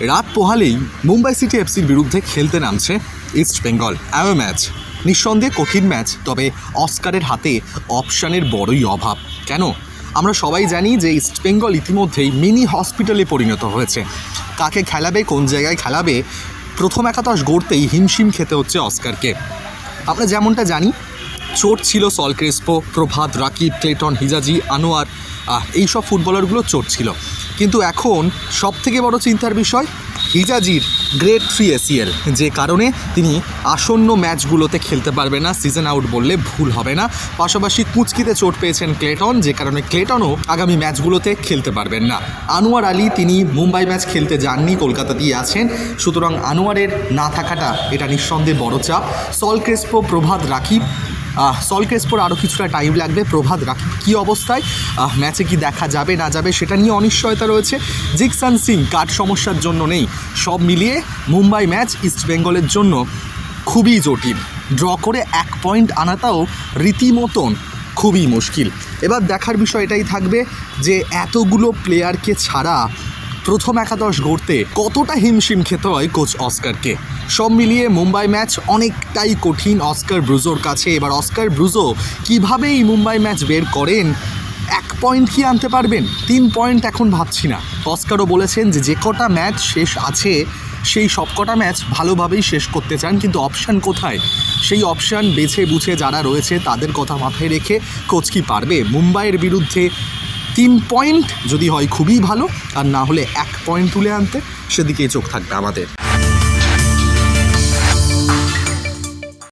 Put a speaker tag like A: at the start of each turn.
A: রাত পোহালেই মুম্বাই সিটি এফসির বিরুদ্ধে খেলতে নামছে ইস্ট বেঙ্গল। Away match. নিঃসন্দেহে কঠিন ম্যাচ, তবে অস্কারের হাতে অপশানের বড়ই অভাব। কেন? আমরা সবাই জানি যে ইস্ট বেঙ্গল ইতিমধ্যেই মিনি হসপিটালে পরিণত হয়েছে। কাকে খেলাবে, কোন জায়গায় খেলাবে, প্রথম একাদশ গড়তেই হিমশিম খেতে হচ্ছে অস্কারকে। আমরা যেমনটা জানি, চোট ছিল Saul Crespo, Prabhat Rakib, Clayton Hijazi, Anwar এইসব ফুটবলারগুলো চোট ছিল। কিন্তু এখন সব থেকে বড় চিন্তার বিষয় হিজাজির গ্রেট থ্রি এসিএল যে কারণে তিনি আসন্ন ম্যাচগুলোতে খেলতে পারবে না সিজন আউট বললে ভুল হবে না। পাশাপাশি কুচকিতে চোট পেয়েছেন ক্লেটন, যে কারণে ক্লেটনও আগামী ম্যাচগুলোতে খেলতে পারবেন না। আনোয়ার আলী, তিনি মুম্বাই ম্যাচ খেলতে যাননি, কলকাতাতেই আছেন। সুতরাং আনোয়ারের না থাকাটা এটা নিঃসন্দেহে বড় চাপ। সল ক্রেসপো, প্রভাত রাকিব আহ, সল ক্রেসপোর আরও কিছুটা টাইম লাগবে। প্রভাত রাকিব কী অবস্থায়? ম্যাচে কি দেখা যাবে না যাবে সেটা নিয়ে অনিশ্চয়তা রয়েছে। জিকসান সিং কাঠ সমস্যার জন্য নেই? সব মিলিয়ে মুম্বাই ম্যাচ ইস্ট বেঙ্গলের জন্য খুবই জটিল। ড্র করে এক পয়েন্ট আনাটাও রীতিমতন খুবই মুশকিল। এবার দেখার বিষয় এটাই থাকবে যে এতগুলো প্লেয়ারকে ছাড়া প্রথম একাদশ গড়তে কতটা হিমশিম খেতে হয় কোচ অস্কারকে? সব মিলিয়ে মুম্বাই ম্যাচ অনেকটাই কঠিন। অস্কার ব্রুজোর কাছে। এবার অস্কার ব্রুজো কীভাবে এই মুম্বাই ম্যাচ বের করেন? এক পয়েন্ট কি আনতে পারবেন? তিন পয়েন্ট এখন ভাবছি না। অস্কারও বলেছেন যে যে কটা ম্যাচ শেষ আছে, সেই সব কটা ম্যাচ ভালোভাবেই শেষ করতে চান, কিন্তু অপশান কোথায়? সেই অপশান বেছে বুঝে যারা রয়েছে, তাদের কথা মাথায় রেখে কোচ কি পারবে? মুম্বাইয়ের বিরুদ্ধে তিন পয়েন্ট যদি হয় খুবই ভালো, আর না হলে এক পয়েন্ট তুলে আনতে সেদিকেই চোখ থাকবে আমাদের।